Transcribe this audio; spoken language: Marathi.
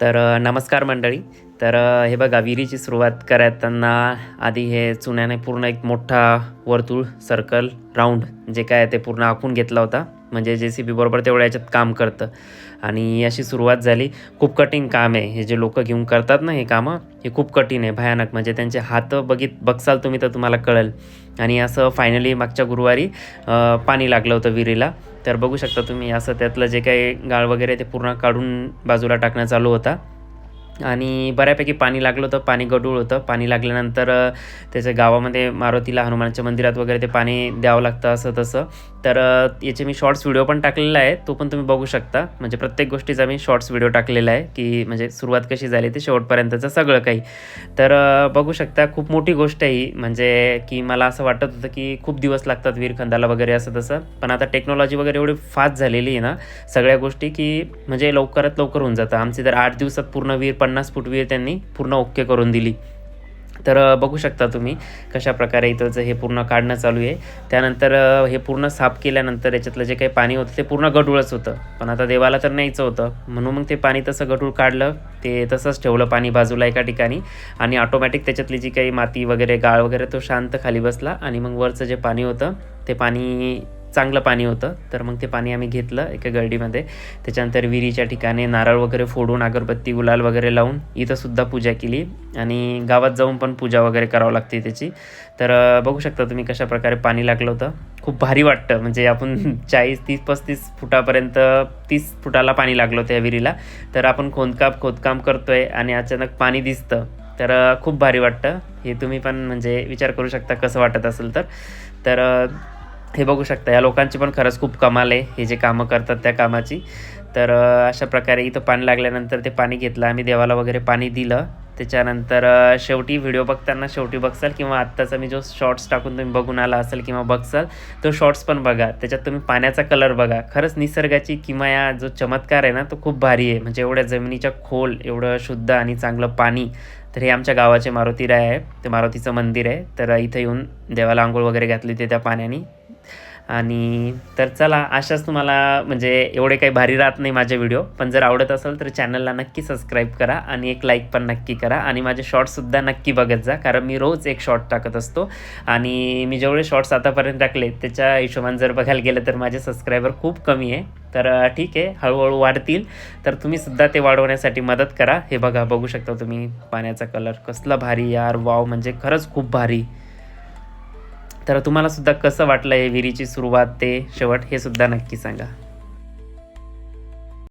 तर नमस्कार मंडळी. तर हे बघा विहिरीची सुरुवात करताना आधी हे चुन्याने पूर्ण एक मोठा वर्तुळ सर्कल राऊंड जे काय आहे ते पूर्ण आखून घेतला होता. म्हणजे जे सी बी बरोबर तेवढ्या याच्यात काम करतं. आणि अशी सुरुवात झाली. खूप कठीण काम आहे. हे जे लोक घेऊन करतात ना हे कामं हे खूप कठीण आहे भयानक. म्हणजे त्यांचे हात बघित बघसाल तुम्ही तर तुम्हाला कळेल. आणि असं फायनली मागच्या गुरुवारी पाणी लागलं होतं विहिरीला. तर बघू शकता तुम्ही असं त्यातलं जे काही गाळ वगैरे ते पूर्ण काढून बाजूला टाकणं चालू होता. आणि बऱ्यापैकी पाणी लागलं होतं पाणी गडूळ होतं. पाणी लागल्यानंतर त्याच्या गावामध्ये मारुतीला हनुमानच्या मंदिरात वगैरे ते पाणी द्यावं लागतं असं तसं. तर याचे मी शॉर्ट्स व्हिडिओ पण टाकलेला आहे. तो पण तुम्ही बघू शकता. म्हणजे प्रत्येक गोष्टीचा मी शॉर्ट्स व्हिडिओ टाकलेला आहे की म्हणजे सुरुवात कशी झाली ते शेवटपर्यंतचं सगळं काही. तर बघू शकता खूप मोठी गोष्ट आहे ही. म्हणजे की मला असं वाटत होतं की खूप दिवस लागतात विरखंदाला वगैरे असं तसं. पण आता टेक्नॉलॉजी वगैरे एवढी फास्ट झालेली आहे ना सगळ्या गोष्टी की म्हणजे लवकरात लवकर होऊन जातं. आमची तर आठ दिवसात पूर्ण विहीर पन्नास फूट विहीर त्यांनी पूर्ण ओके करून दिली. तर बघू शकता तुम्ही कशा प्रकारे इथं हे पूर्ण काढणं चालू आहे. त्यानंतर हे पूर्ण साफ केल्यानंतर याच्यातलं जे काही पाणी होतं ते पूर्ण गढूळच होतं. पण आता देवाला तर न्यायचं होतं. म्हणून मग ते पाणी तसं गढूळ काढलं. ते तसंच ठेवलं पाणी बाजूला एका ठिकाणी. आणि ऑटोमॅटिक त्याच्यातली जी काही माती वगैरे गाळ वगैरे तो शांत खाली बसला. आणि मग वरचं जे पाणी होतं ते पाणी चांगलं पाणी होतं. तर मग ते पाणी आम्ही घेतलं एका गरडीमध्ये त्याच्यानंतर विहिरीच्या ठिकाणी नारळ वगैरे फोडून अगरबत्ती गुलाल वगैरे लावून इथं सुद्धा पूजा केली. आणि गावात जाऊन पण पूजा वगैरे करावं लागते त्याची. तर बघू शकता तुम्ही कशा प्रकारे पाणी लागलं होतं. खूप भारी वाटतं. म्हणजे आपण चाळीस तीस पस्तीस फुटापर्यंत तीस फुटाला पाणी लागलं होतं या विहिरीला. तर आपण खोदकाम खोदकाम करतोय आणि अचानक पाणी दिसतं. तर खूप भारी वाटतं. हे तुम्ही पण म्हणजे विचार करू शकता कसं वाटत असेल तर. तर हे बघू शकता या लोकांची पण खरंच खूप कमाल आहे हे जे कामं करतात त्या कामाची. तर अशा प्रकारे इथं पाणी लागल्यानंतर ते पाणी घेतलं आम्ही देवाला वगैरे पाणी दिलं. त्याच्यानंतर शेवटी व्हिडिओ बघताना शेवटी बघसाल किंवा आत्ताचा मी जो शॉर्ट्स टाकून तुम्ही बघून आला असेल किंवा बघसाल तो शॉर्ट्स पण बघा. त्याच्यात तुम्ही पाण्याचा कलर बघा. खरंच निसर्गाची किंवा या जो चमत्कार आहे ना तो खूप भारी आहे. म्हणजे एवढ्या जमिनीच्या खोल एवढं शुद्ध आणि चांगलं पाणी तर हे आमच्या गावाचे मारुती राय आहे. ते मारुतीचं मंदिर आहे. तर इथं येऊन देवाला आंघोळ वगैरे घातली ते त्या पाण्याने. आणि तर चला अशाच तुम्हाला म्हणजे एवढे काही भारी राहत नाही माझे व्हिडिओ पण जर आवडत असेल तर चॅनलला नक्की सबस्क्राईब करा आणि एक लाईक पण नक्की करा. आणि माझे शॉर्ट्ससुद्धा नक्की बघत जा कारण मी रोज एक शॉर्ट टाकत असतो. आणि मी जेवढे शॉर्ट्स आतापर्यंत टाकले त्याच्या हिशोबाने जर बघायला गेलं तर माझे सबस्क्रायबर खूप कमी आहे. तर ठीक आहे हळूहळू वाढतील. तर तुम्ही सुद्धा ते वाढवण्यासाठी मदत करा. हे बघा बघू शकता तुम्ही पाण्याचा कलर कसला भारी यार. वाव म्हणजे खरंच खूप भारी. तर तुम्हाला सुद्धा कसं वाटलं हे विहिरीची सुरुवात ते शेवट हे सुद्धा नक्की सांगा.